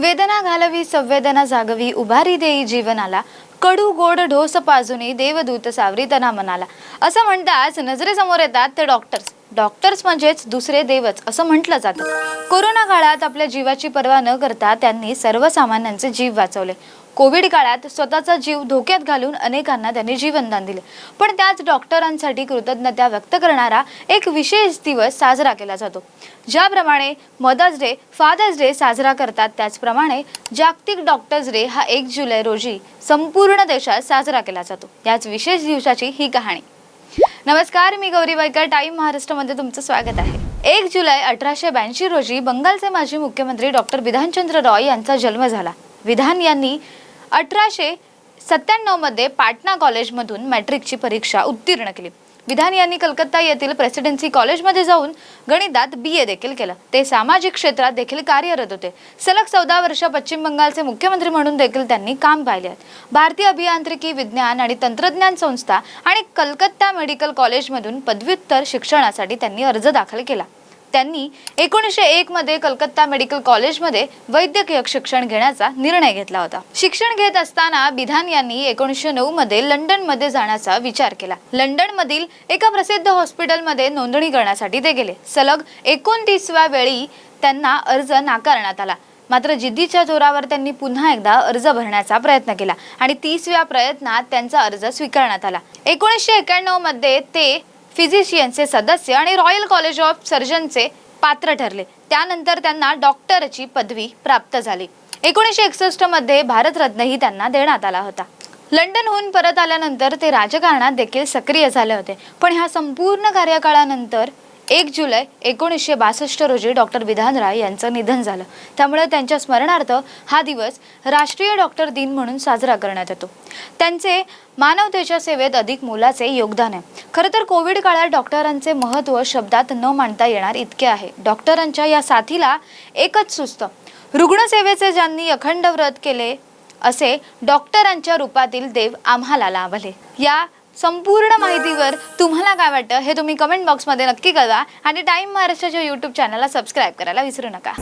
वेदना घालवी संवेदना जागवी उभारी देई जीवनाला. कडू गोड ढोस पाजुनी देवदूत सावरीतना मनाला. असं म्हणताच नजरेसमोर येतात ते डॉक्टर्स डॉक्टर्स म्हणजेच दुसरे देवच असं म्हटलं जातं. कोरोना काळात आपल्या जीवाची पर्वा न करता त्यांनी सर्वसामान्यांचे जीव वाचवले. कोविड काळात स्वतःचा जीव धोक्यात घालून अनेकांना त्यांनी जीवनदान दिले. पण त्याच डॉक्टरांसाठी कृतज्ञता व्यक्त करणारा एक विशेष दिवस साजरा केला जातो. ज्याप्रमाणे मदर्स डे फादर्स डे साजरा करतात त्याचप्रमाणे जागतिक डॉक्टर्स डे हा एक जुलै रोजी संपूर्ण देशात साजरा केला जातो. याच विशेष दिवसाची ही कहाणी. नमस्कार मी गौरी बायकर टाईम महाराष्ट्रामध्ये तुमचं स्वागत आहे. एक जुलै अठराशे ब्याऐंशी रोजी बंगालचे माजी मुख्यमंत्री डॉक्टर विधानचंद्र रॉय यांचा जन्म झाला. विधान यांनी अठराशे सत्त्याण्णवमध्ये पाटणा कॉलेजमधून मॅट्रिकची परीक्षा उत्तीर्ण केली. विधान यांनी कलकत्ता येथील प्रेसिडेन्सी कॉलेजमध्ये जाऊन गणितात बी ए देखील केलं. ते सामाजिक क्षेत्रात देखील कार्यरत होते. सलग चौदा वर्ष पश्चिम बंगालचे मुख्यमंत्री म्हणून देखील त्यांनी काम पाहिले आहेत. भारतीय अभियांत्रिकी विज्ञान आणि तंत्रज्ञान संस्था आणि कलकत्ता मेडिकल कॉलेजमधून पदव्युत्तर शिक्षणासाठी त्यांनी अर्ज दाखल केला. त्यांनी एकोणीसशे एक मध्ये कलकत्ता मेडिकल कॉलेजमध्ये वैद्यकीय शिक्षण घेण्याचा निर्णय घेतला होता. शिक्षण घेत असताना बिधान यांनी एकोणीसशे नऊ मध्ये लंडनमध्ये जाण्याचा विचार केला. लंडन मधील एका प्रसिद्ध हॉस्पिटलमध्ये नोंदणी करण्यासाठी ते गेले. सलग एकोणतीसव्या वेळी त्यांना अर्ज नाकारण्यात आला. मात्र जिद्दीच्या जोरावर त्यांनी पुन्हा एकदा अर्ज भरण्याचा प्रयत्न केला आणि तीसव्या प्रयत्नात त्यांचा अर्ज स्वीकारण्यात आला. एकोणीसशे एक्याण्णवमध्ये ते फिजिशियनचे सदस्य आणि रॉयल कॉलेज ऑफ सर्जनचे पात्र ठरले. त्यानंतर त्यांना डॉक्टरची पदवी प्राप्त झाली. एकोणीसशे एकसष्टमध्ये भारतरत्नही त्यांना देण्यात आला होता. लंडनहून परत आल्यानंतर ते राजकारणात देखील सक्रिय झाले होते. पण ह्या संपूर्ण कार्यकाळानंतर एक जुलै एकोणीसशे बासष्ट रोजी डॉक्टर विधान राय यांचं निधन झालं. त्यामुळे त्यांच्या स्मरणार्थ हा दिवस राष्ट्रीय डॉक्टर दिन म्हणून साजरा करण्यात येतो. त्यांचे मानवतेच्या सेवेत अधिक मोलाचे योगदान आहे. खरं तर कोविड काळात डॉक्टरांचे महत्त्व शब्दात न मांडता येणार इतके आहे. डॉक्टरांच्या या साथीला एकच सुस्त. रुग्णसेवेचे ज्यांनी अखंड व्रत केले असे डॉक्टरांच्या रूपातील देव आम्हाला लाभले. या संपूर्ण माहितीवर तुम्हाला काय वाटतं हे तुम्ही कमेंट बॉक्समध्ये नक्की कळवा. आणि टाईम महाराष्ट्राच्या यूट्यूब चॅनलला सबस्क्राईब करायला विसरू नका.